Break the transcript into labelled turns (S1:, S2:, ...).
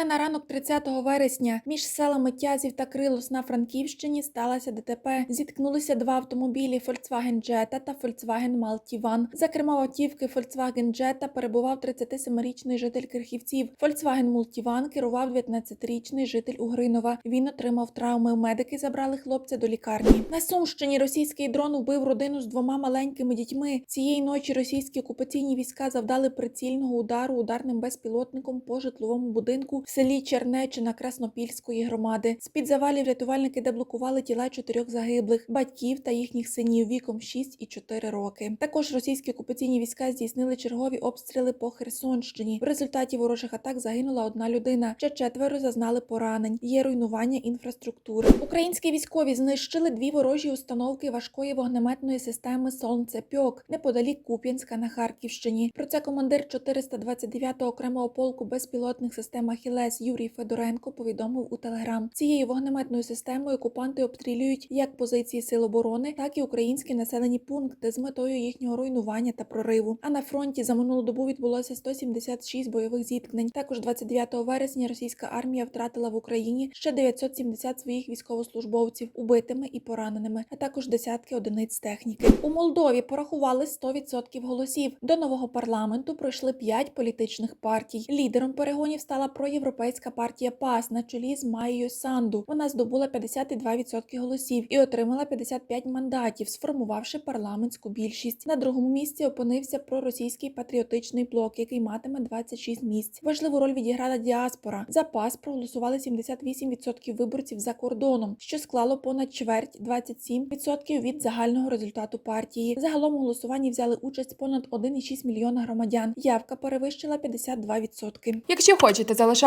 S1: Головне на ранок 30 вересня між селами Тязів та Крилос на Франківщині сталося ДТП. Зіткнулися два автомобілі Volkswagen Jetta та Volkswagen Multivan. За кермом автівки Volkswagen Jetta перебував 37-річний житель Кирхівців. Volkswagen Multivan керував 19-річний житель Угринова. Він отримав травми. Медики забрали хлопця до лікарні. На Сумщині російський дрон убив родину з двома маленькими дітьми. Цієї ночі російські окупаційні війська завдали прицільного удару ударним безпілотником по житловому будинку селі Чернечина Краснопільської громади. З під завалів рятувальники деблокували тіла чотирьох загиблих батьків та їхніх синів віком 6 і 4 роки. Також російські окупаційні війська здійснили чергові обстріли по Херсонщині. В результаті ворожих атак загинула одна людина. Ще четверо зазнали поранень. Є руйнування інфраструктури. Українські військові знищили дві ворожі установки важкої вогнеметної системи Сонцепьок неподалік Куп'янська на Харківщині. Про це командир 429-го окремого полку безпілотних систем Ахілес Юрій Федоренко повідомив у Телеграм. Цією вогнеметною системою окупанти обстрілюють як позиції сил оборони, так і українські населені пункти з метою їхнього руйнування та прориву. А на фронті за минулу добу відбулося 176 бойових зіткнень. Також 29 вересня російська армія втратила в Україні ще 970 своїх військовослужбовців убитими і пораненими, а також десятки одиниць техніки. У Молдові порахували 100% голосів. До нового парламенту пройшли 5 політичних партій. Лідером перегонів стала проєвропейська партія ПАС на чолі з Майєю Санду. Вона здобула 52% голосів і отримала 55 мандатів, сформувавши парламентську більшість. На другому місці опинився проросійський патріотичний блок, який матиме 26 місць. Важливу роль відіграла діаспора. За ПАС проголосували 78% виборців за кордоном, що склало понад чверть 27% від загального результату партії. Загалом у голосуванні взяли участь понад 1,6 мільйона громадян. Явка перевищила 52%.
S2: Якщо хочете